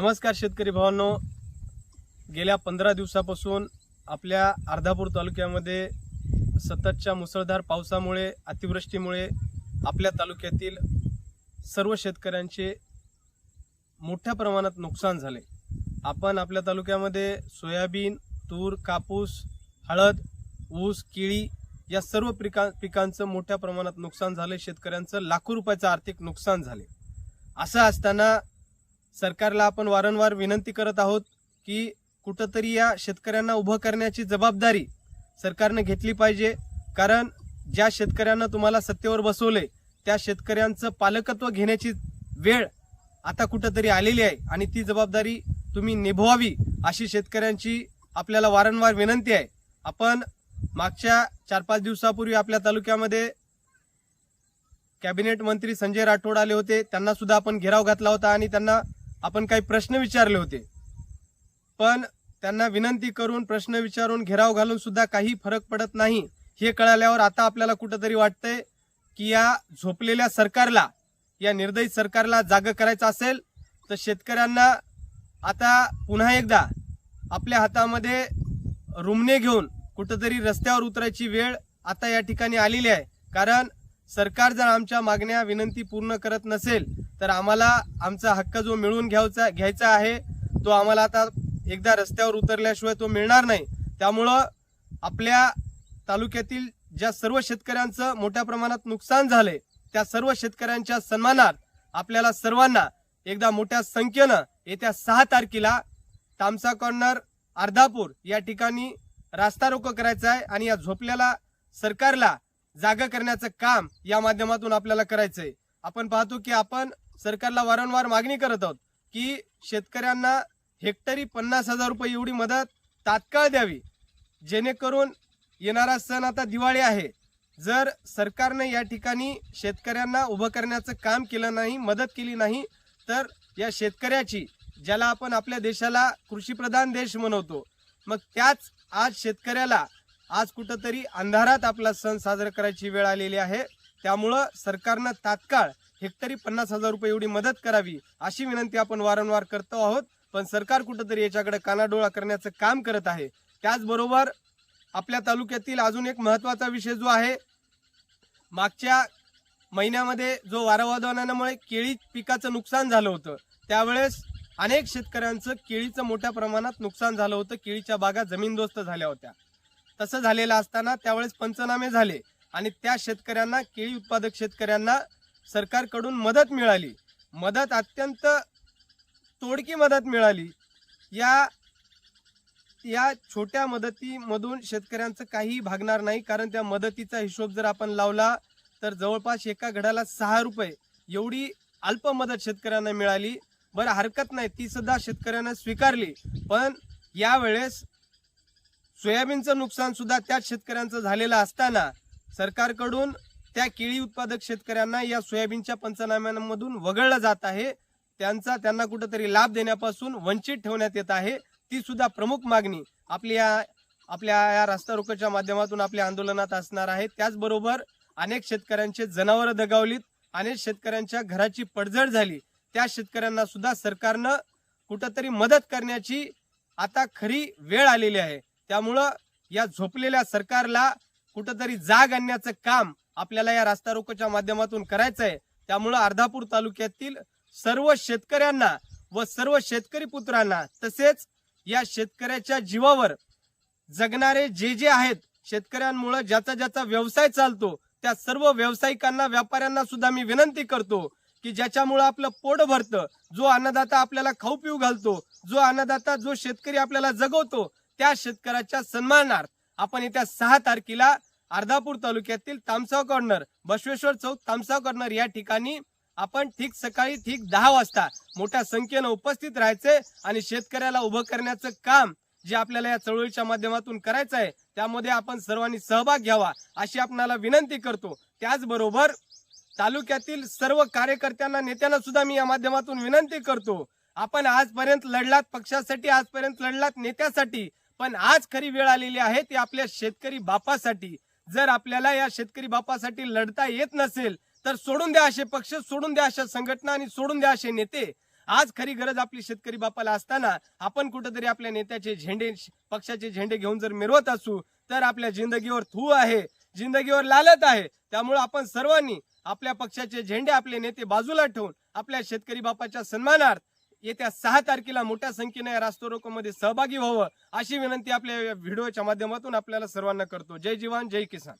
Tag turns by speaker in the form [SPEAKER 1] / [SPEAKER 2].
[SPEAKER 1] नमस्कार शेतकरी भावांनो. गेल्या पंधरा दिवसापासून आपल्या अर्धापूर तालुक्यामध्ये सततच्या मुसळधार पावसामुळे अतिवृष्टीमुळे आपल्या तालुक्यातील सर्व शेतकऱ्यांचे मोठ्या प्रमाणात नुकसान झाले. आपण आपल्या तालुक्यामध्ये सोयाबीन तूर कापूस हळद ऊस केळी या सर्व पिका पिकांचं मोठ्या प्रमाणात नुकसान झाले. शेतकऱ्यांचं लाखो रुपयाचं आर्थिक नुकसान झाले. असं असताना सरकारला आपण वारंवार विनंती करत आहोत की कुठंतरी या शेतकऱ्यांना उभं करण्याची जबाबदारी सरकारनं घेतली पाहिजे. कारण ज्या शेतकऱ्यांना तुम्हाला सत्तेवर बसवले त्या शेतकऱ्यांचं पालकत्व घेण्याची वेळ आता कुठंतरी आलेली आहे आणि ती जबाबदारी तुम्ही निभवावी अशी शेतकऱ्यांची आपल्याला वारंवार विनंती आहे. आपण मागच्या चार पाच दिवसापूर्वी आपल्या तालुक्यामध्ये कॅबिनेट मंत्री संजय राठोड आले होते. त्यांना सुद्धा आपण घेराव घातला होता आणि त्यांना आपण काही प्रश्न विचारले होते. पण त्यांना विनंती करून प्रश्न विचारून घेराव घालून सुद्धा काही फरक पडत नाही. हे कळाल्यावर आता आपल्याला कुठंतरी वाटतंय की या झोपलेल्या सरकारला या निर्दयी सरकारला जाग करायचं असेल तर शेतकऱ्यांना आता पुन्हा एकदा आपल्या हातामध्ये रुमणे घेऊन कुठंतरी रस्त्यावर उतरायची वेळ आता या ठिकाणी आलेली आहे. कारण सरकार जर आमच्या मागण्या विनंती पूर्ण करत नसेल तर आम्हाला आमचा हक्क जो मिळवून घ्यायचा घ्यायचा आहे तो आम्हाला आता एकदा रस्त्यावर उतरल्याशिवाय तो मिळणार नाही. त्यामुळं आपल्या तालुक्यातील ज्या सर्व शेतकऱ्यांचं मोठ्या प्रमाणात नुकसान झाले त्या सर्व शेतकऱ्यांच्या सन्मानात आपल्याला सर्वांना एकदा मोठ्या संख्येनं येत्या सहा तारखेला तामसा कॉर्नर अर्धापूर या ठिकाणी रास्ता रोको करायचा आहे आणि या झोपल्याला सरकारला जागा करण्याचं काम या माध्यमातून आपल्याला करायचंय. आपण पाहतो की आपण सरकारला वारंवार मागणी करत आहोत की शेतकऱ्यांना हेक्टरी पन्नास हजार रुपये एवढी मदत तात्काळ द्यावी. जेणेकरून येणारा सण आता दिवाळी आहे. जर सरकारने या ठिकाणी शेतकऱ्यांना उभं करण्याचं काम केलं नाही मदत केली नाही तर या शेतकऱ्याची ज्याला आपण आपल्या देशाला कृषीप्रधान देश म्हणवतो मग त्याच आज शेतकऱ्याला आज कुठंतरी अंधारात आपला सण साजरा करायची वेळ आलेली आहे. त्यामुळं सरकारनं तात्काळ हेक्टरी पन्नास हजार रुपये एवढी मदत करावी अशी विनंती आपण वारंवार करतो आहोत. पण सरकार कुठंतरी याच्याकडे कानाडोळा करण्याचं काम करत आहे. त्याचबरोबर आपल्या तालुक्यातील अजून एक महत्त्वाचा विषय जो आहे मागच्या महिन्यामध्ये जो वारंवादनामुळे केळी पिकाचं नुकसान झालं होतं त्यावेळेस अनेक शेतकऱ्यांचं केळीचं मोठ्या प्रमाणात नुकसान झालं होतं. केळीच्या बागा जमीनदोस्त झाल्या होत्या. तसं झालेलं असताना त्यावेळेस पंचनामे झाले आणि त्या शेतकऱ्यांना केळी उत्पादक शेतकऱ्यांना सरकारकडून मदत मिळाली. मदत अत्यंत तोडकी मदत मिळाली. या या छोट्या मदतीमधून शेतकऱ्यांचं काही भागणार नाही. कारण त्या मदतीचा हिशोब जर आपण लावला तर जवळपास एका घडाला सहा रुपये एवढी अल्प मदत शेतकऱ्यांना मिळाली. बरं हरकत नाही. ती सुद्धा शेतकऱ्यांना स्वीकारली. पण यावेळेस सोयाबीनचं नुकसान सुद्धा त्याच शेतकऱ्यांचं झालेलं असताना सरकारकडून त्या केळी उत्पादक शेतकऱ्यांना या सोयाबीनच्या पंचनाम्यांमधून वगळलं जात आहे. त्यांचा त्यांना कुठंतरी लाभ देण्यापासून वंचित ठेवण्यात येत आहे. ती सुद्धा प्रमुख मागणी आपल्या आपल्या या रस्ता रोकोच्या माध्यमातून आपल्या आंदोलनात असणार आहे. त्याचबरोबर अनेक शेतकऱ्यांचे जनावरं दगावलीत अनेक शेतकऱ्यांच्या घराची पडझड झाली. त्या शेतकऱ्यांना सुद्धा सरकारनं कुठंतरी मदत करण्याची आता खरी वेळ आलेली आहे. त्यामुळं या झोपलेल्या सरकारला कुठंतरी जाग आणण्याचं काम आपल्याला या रास्ता रोकोच्या माध्यमातून करायचं आहे त्यामुळं अर्धापूर तालुक्यातील सर्व शेतकऱ्यांना व सर्व शेतकरी पुत्रांना तसेच या शेतकऱ्याच्या जीवावर जगणारे जे जे आहेत शेतकऱ्यांमुळे ज्याचा ज्याचा व्यवसाय चालतो त्या सर्व व्यावसायिकांना व्यापाऱ्यांना सुद्धा मी विनंती करतो की ज्याच्यामुळं आपलं पोट भरतं जो अन्नदाता आपल्याला खाऊ पिऊ घालतो जो अन्नदाता जो शेतकरी आपल्याला जगवतो त्या शेतकऱ्याच्या सन्मानार्थ आपण येत्या सहा तारखेला अर्धापूर तालुक्यातील तामसाव कॉर्नर बसवेश्वर चौक तामसाव कॉर्नर या ठिकाणी आपण ठीक सकाळी ठीक दहा वाजता मोठ्या संख्येनं उपस्थित राहायचे आणि शेतकऱ्याला उभं करण्याचं काम जे आपल्याला या चळवळीच्या माध्यमातून करायचं आहे त्यामध्ये आपण सर्वांनी सहभाग घ्यावा अशी आपणाला विनंती करतो. त्याचबरोबर तालुक्यातील सर्व कार्यकर्त्यांना नेत्यांना सुद्धा मी या माध्यमातून विनंती करतो. आपण आजपर्यंत लढलात पक्षासाठी आजपर्यंत लढलात नेत्यासाठी पण आज खरी वेळ आलेली आहे ती आपल्या शेतकरी बापासाठी. जर आपल्याला या शेतकरी बापासाठी लढता येत नसेल तर सोडून द्या असे पक्ष सोडून द्या अशा संघटना आणि सोडून द्या असे नेते. आज खरी गरज आपली शेतकरी बापाला असताना आपण कुठेतरी आपल्या नेत्याचे झेंडे पक्षाचे झेंडे घेऊन जर मिरवत असू तर आपल्या जिंदगीवर थू आहे जिंदगीवर लालत आहे. त्यामुळे आपण सर्वांनी आपल्या पक्षाचे झेंडे आपले नेते बाजूला ठेवून आपल्या शेतकरी बापाच्या सन्मानार्थ येत्या सहा तारखेला मोठ्या संख्येने या रास्ता सहभागी व्हावं अशी विनंती आपल्या व्हिडिओच्या माध्यमातून आपल्याला सर्वांना करतो. जय जीवन जय किसान.